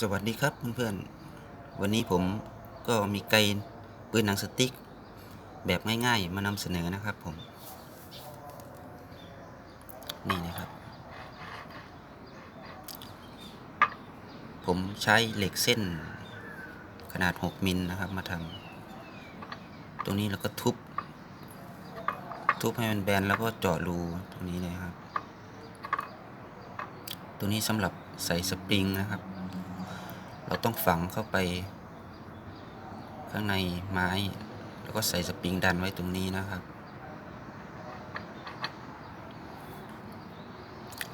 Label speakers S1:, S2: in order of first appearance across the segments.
S1: สวัสดีครับเพื่อนๆ วันนี้ผมก็มีไกลปืนหนังสติ๊ก แบบง่ายๆ มานำเสนอนะครับผม นี่นะครับ ผมใช้เหล็กเส้นขนาด 6 มิลนะครับมาทำตรงนี้แล้วก็ทุบ ทุบให้มันแบนแล้วก็เจาะรูตรงนี้เลยครับ ตัวนี้สำหรับใส่สปริงนะครับ เราต้องฝังเข้าไป ข้างในไม้ แล้วก็ใส่สปริงดันไว้ตรงนี้นะครับ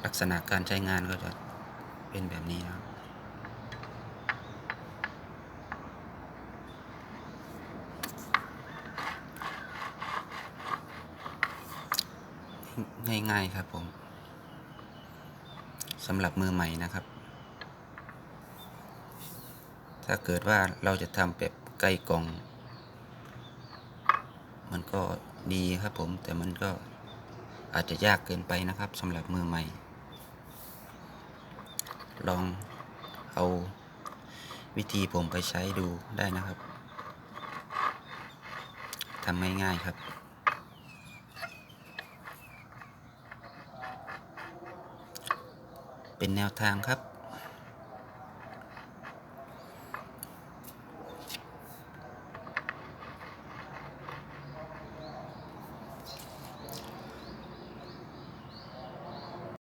S1: ลักษณะการใช้งานก็จะเป็นแบบนี้นะครับง่ายๆครับผมสำหรับมือใหม่นะครับ ถ้าเกิดว่าเราจะทำแบบใกล้กล่อง มันก็ดีครับผม แต่มันก็อาจจะยากเกินไปนะครับสำหรับมือใหม่ ลองเอาวิธีผมไปใช้ดูได้นะครับทำง่ายๆครับเป็นแนวทางครับ